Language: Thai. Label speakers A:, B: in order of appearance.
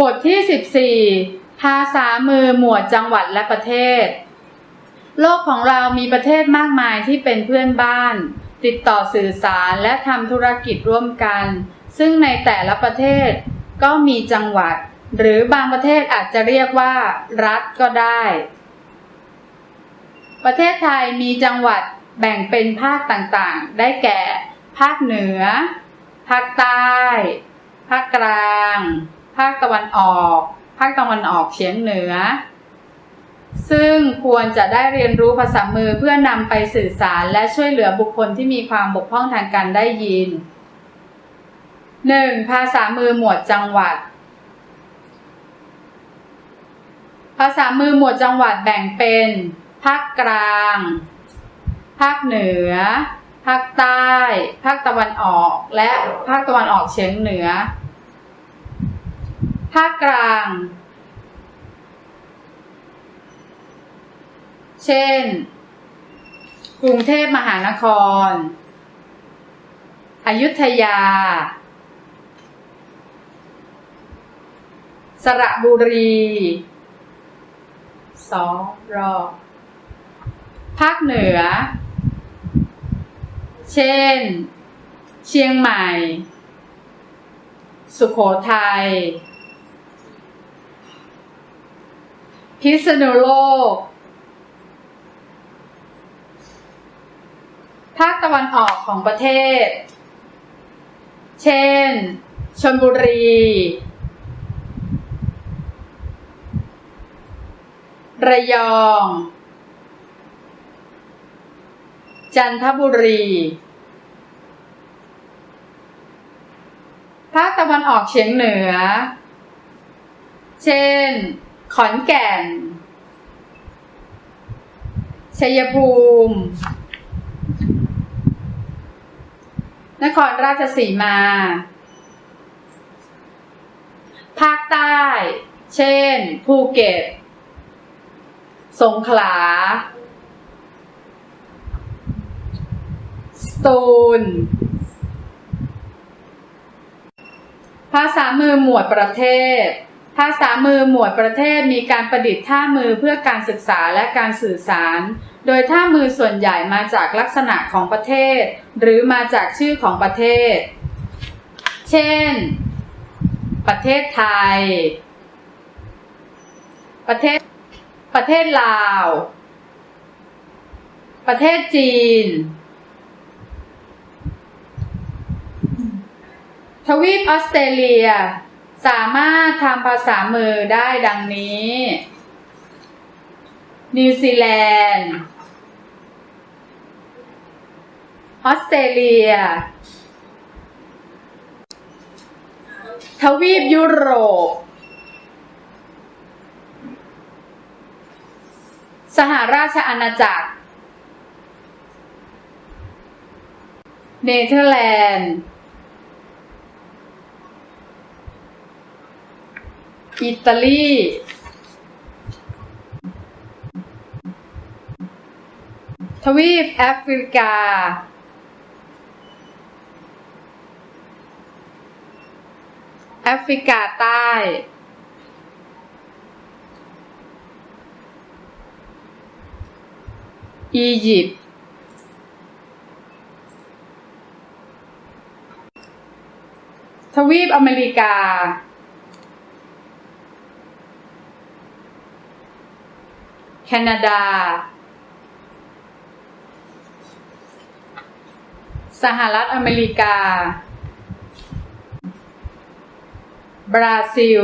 A: บทที่ 14 ภาษามือหมวดจังหวัดและประเทศ โลกของเรามีประเทศมากมายที่เป็นเพื่อนบ้าน ติดต่อสื่อสารและทำธุรกิจร่วมกัน ซึ่งในแต่ละประเทศก็มีจังหวัด หรือบางประเทศอาจจะเรียกว่า รัฐก็ได้ ประเทศไทยมีจังหวัดแบ่งเป็นภาคต่างๆ ได้แก่ ภาคเหนือ ภาคใต้ ภาคกลาง ภาคตะวันออก ภาคตะวันออกเฉียงเหนือ ซึ่งควรจะได้เรียนรู้ภาษามือเพื่อนำไปสื่อสารและช่วยเหลือบุคคลที่มีความบกพร่องทางการได้ยิน 1. ภาษามือหมวดจังหวัด ภาษามือหมวดจังหวัดแบ่งเป็น ภาคกลาง ภาคเหนือ ภาคใต้ ภาคตะวันออก และภาคตะวันออกเฉียงเหนือ ภาคกลาง เช่น กรุงเทพมหานคร อยุธยา สระบุรีสองรอบภาคเหนือ เช่น เชียงใหม่ สุขโขทัย พิษณุโลก ภาคตะวันออกของประเทศ เช่น ชลบุรี ระยอง จันทบุรี ภาคตะวันออกเฉียงเหนือ เช่น ขอนแก่น ชัยภูมิ นครราชสีมา ภาคใต้ เช่น ภูเก็ต สงขลา สตูล ภาษามือหมวดประเทศ ภาษามือหมวดประเทศมีการประดิษฐ์ท่ามือเพื่อการศึกษาและการสื่อสาร โดยท่ามือส่วนใหญ่มาจากลักษณะของประเทศ หรือมาจากชื่อของประเทศ เช่น ประเทศไทย ประเทศ ประเทศลาว ประเทศจีน ทวีปออสเตรเลีย สามารถทำภาษามือได้ดังนี้ นิวซีแลนด์ ออสเตรเลีย ทวีปยุโรป สหราชอาณาจักร เนเธอร์แลนด์ อิตาลี ทวีปแอฟริกา แอฟริกาใต้ อียิปต์ทวีปอเมริกา แคนาดา สหรัฐอเมริกา บราซิล